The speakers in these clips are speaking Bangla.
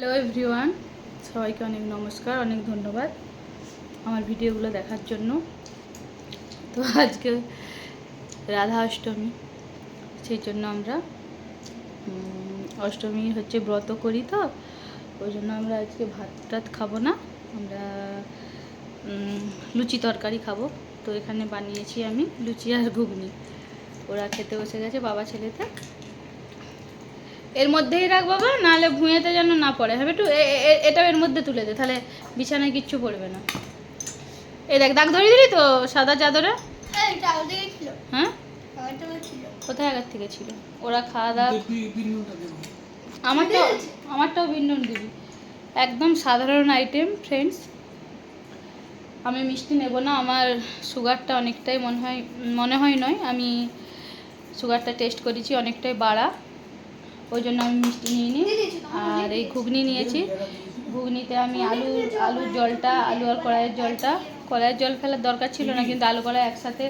হ্যালো এভরিওয়ান সবাইকে অনেক নমস্কার, অনেক ধন্যবাদ আমার ভিডিওগুলো দেখার জন্য। তো আজকে রাধা অষ্টমী, সেই জন্য আমরা অষ্টমী হচ্ছে ব্রত করি তো, ওই জন্য আমরা আজকে ভাত টাত খাব না, আমরা লুচি তরকারি খাব। তো এখানে বানিয়েছি আমি লুচি আর ঘুগনি। ওরা খেতে বসে গেছে, বাবা ছেলেতে এর মধ্যেই রাখ বাবা নাহলে ভুঁয়েতে যেন না পড়ে। হবে একটু এ- এ- এ- এটাও এর মধ্যে তুলে দে তাহলে বিছানায় কিচ্ছু পড়বে না। এই দেখ দাগ ধরিয়ে দিলি তো সাদা চাদরে? এটা আলাদা ছিল। হ্যাঁ? কোথায় আগের থেকে ছিল? ওরা খাওয়া দাওয়া আমারটাও আমারটাও বিন্ডন দিবি। একদম সাধারণ আইটেম ফ্রেন্ডস আমি মিষ্টি নেব না আমার সুগারটা অনেকটাই মনে হয় মনে হয় নয় আমি সুগারটা টেস্ট করেছি অনেকটাই বাড়া। ওই জন্য আমি মিষ্টি নিয়ে নিই আর এই ঘুগনি নিয়েছি। ঘুগনিতে আমি আলু, আলুর জলটা, আলু আর কড়াইয়ের জলটা। কড়াইয়ের জল ফেলার দরকার ছিল না, কিন্তু আলু কড়াই একসাথে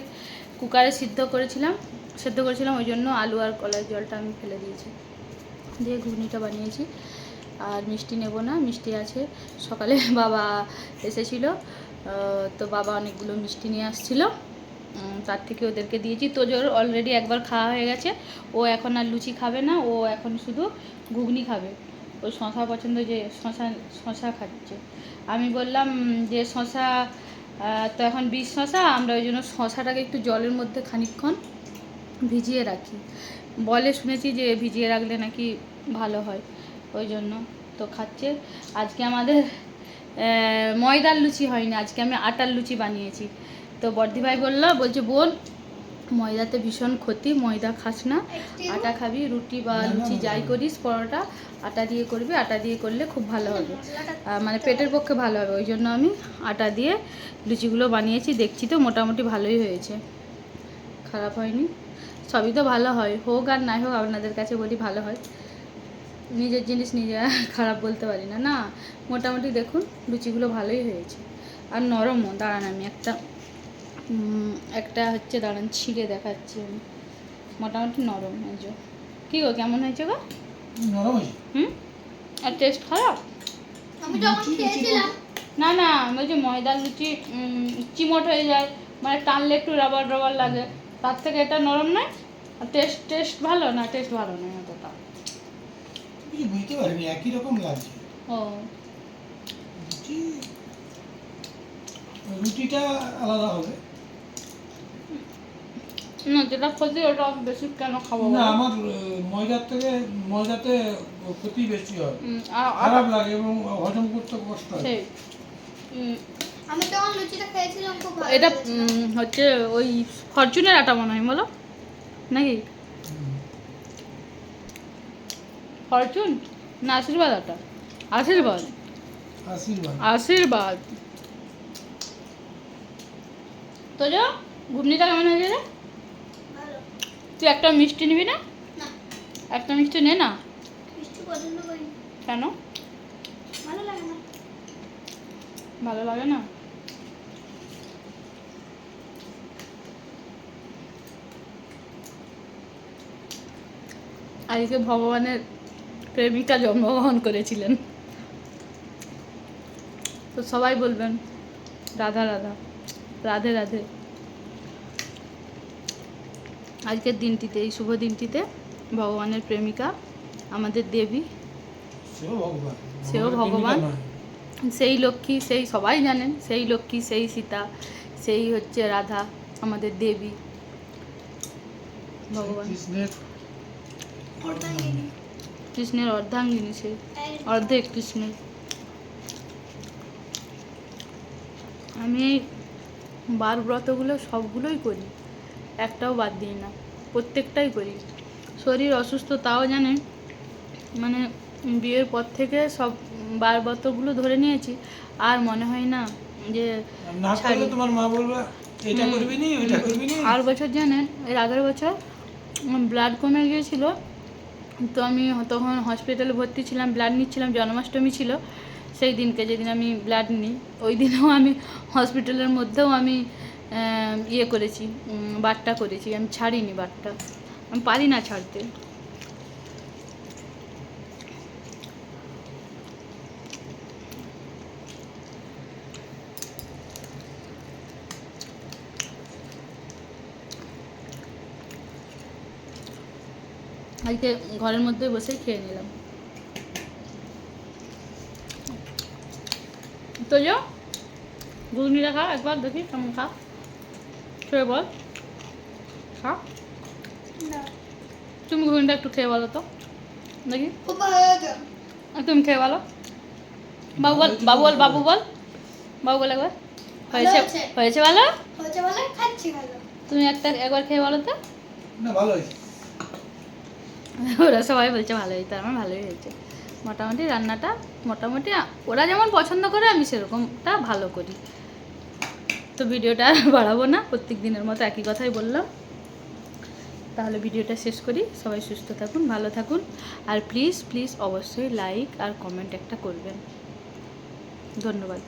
কুকারে সিদ্ধ করেছিলাম, সেদ্ধ করেছিলাম, ওই জন্য আলু আর কড়াইয়ের জলটা আমি ফেলে দিয়েছি। দিয়ে ঘুগনিটা বানিয়েছি। আর মিষ্টি নেব না, মিষ্টি আছে। সকালে বাবা এসেছিল তো বাবা অনেকগুলো মিষ্টি নিয়ে আসছিল। তার থেকে ওদেরকে দিয়েছি। তোজোর অলরেডি একবার খাওয়া হয়ে গেছে, ও এখন আর লুচি খাবে না, ও এখন শুধু ঘুগনি খাবে। ও শশা পছন্দ যে শশা শশা খাচ্ছে। আমি বললাম যে শশা তো এখন বিষ শশা, আমরা ওই জন্য শশাটাকে একটু জলের মধ্যে খানিকক্ষণ ভিজিয়ে রাখি। বলে শুনেছি যে ভিজিয়ে রাখলে নাকি ভালো হয়, ওই জন্য তো খাচ্ছে। আজকে আমাদের ময়দার লুচি হয়নি, আজকে আমি আটার লুচি বানিয়েছি। তো বর্দি ভাই বলল বলছে বোন ময়দাতে ভীষণ ক্ষতি ময়দা খাস না। আটা খাবি রুটি বা লুচি যাই করিস পরোটা আটা দিয়ে করবি আটা দিয়ে করলে খুব ভালো হবে। মানে পেটের পক্ষে ভালো হবে ওই জন্য আমি আটা দিয়ে লুচিগুলো বানিয়েছি দেখছি তো মোটামুটি ভালোই হয়েছে। খারাপ হয়নি। সবই তো ভালো হয় হোক আর নাই হোক আপনাদের কাছে বলি ভালো হয়। নিজের জিনিস নিজে খারাপ বলতে পারি না না। মোটামুটি দেখুন লুচিগুলো ভালোই হয়েছে। আর নরমও দাঁড়ান আমি একটা একটা হচ্ছে দাঁড়ান ছিঁড়ে দেখাচ্ছি আমি। মোটামুটি নরম হয়েছে। কী গো কেমন হয়েছে গো? হুম? আর টেস্ট খারাপ? আমি যখন খেয়েছিলাম। না না বলছি ময়দার লুচি চিমট হয়ে যায়। মানে টানলে একটু রাবার রাবার লাগে। তার থেকে এটা নরম নয়? আর টেস্ট টেস্ট ভালো? না টেস্ট ভালো নয় অতটা বুঝতে পারিনি একই রকম লাগছে। ও। রুটিটা আলাদা হবে। না যেটা ক্ষতি ওটা বেশি কেন খাব না আমার ময়দার থেকে ময়দাতে ক্ষতি বেশি হয়। খারাপ লাগে এবং হজম করতে কষ্ট হয়। আমি তখন লুচিটা খেয়েছিলাম খুব ভালো এটা হচ্ছে ওই ফরচুনের আটা মনে হয় বলো? নাকি? ফরচুন? না আশীর্বাদ আটা। আশীর্বাদ। আশীর্বাদ। আশীর্বাদ। তো যা ঘুগনিটা কেমন হয়েছে রে? তুই একটা মিষ্টি নিবি না? একটা মিষ্টি নে না। কেন? ভালো লাগে না। ভালো লাগে না? আজকে ভগবানের প্রেমিকা জন্মগ্রহণ করেছিলেন। তো সবাই বলবেন রাধা রাধা রাধে রাধে। আজকের দিনটিতে এই শুভ দিনটিতে ভগবানের প্রেমিকা আমাদের দেবী। সেও ভগবান। সেই লক্ষ্মী সেই সবাই জানেন সেই লক্ষ্মী সেই সীতা সেই হচ্ছে রাধা আমাদের দেবী। ভগবান। কৃষ্ণের অর্ধাঙ্গিনী। সেই। অর্ধেক কৃষ্ণের। আমি এই বার ব্রতগুলো সবগুলোই করি একটাও বাদ দিই না। প্রত্যেকটাই করি। শরীর অসুস্থ তাও জানে মানে বিয়ের পর থেকে সব বার ব্রতগুলো ধরে নিয়েছি। আর মনে হয় না যে। তোমার মা বলবে এটা করবি নি ওইটা করবি নি? আর বছর জানেন এর আগের বছর ব্লাড কমে গিয়েছিল। তো আমি তখন হসপিটালে ভর্তি ছিলাম ব্লাড নিচ্ছিলাম জন্মাষ্টমী ছিল। সেই দিনকে যেদিন আমি ব্লাড নিই ওই দিনেও আমি হসপিটালের মধ্যেও আমি ইয়ে করেছি বাটটা করেছি, আমি ছাড়িনি বাটটা আমি পারি না ছাড়তে। আজকে ঘরের মধ্যে বসে খেয়ে নিলাম। তো যা গুগনি রাখা একবার দেখি কেমন খা। খেয়ে বল। খা না। তুমি ঘুগনিটা একটু খেয়ে বলো তো। দেখি খুব ভালো হয়েছে আর তুমি খেয়ে বলো। বাবু বল বাবু বল বাবু বল। বাবু বল একবার। হয়েছে হয়েছে। ভালো? হয়েছে বলে খাচ্ছি ভালো। তুমি একটা একবার খেয়ে বলো তো। না ভালো হয়েছে। ওরা সবাই বলছে ভালো হয়েছে আমার ভালোই হয়েছে। মোটামুটি রান্নাটা মোটামুটি ওরা যেমন পছন্দ করে আমি সেরকমটা ভালো করি। তো ভিডিওটা বাড়াবো না, প্রত্যেক দিনের মতো একই কথাই বললাম। তাহলে ভিডিওটা শেষ করি, সবাই সুস্থ থাকুন, ভালো থাকুন। আর প্লিজ প্লিজ অবশ্যই লাইক আর কমেন্ট একটা করবেন। ধন্যবাদ।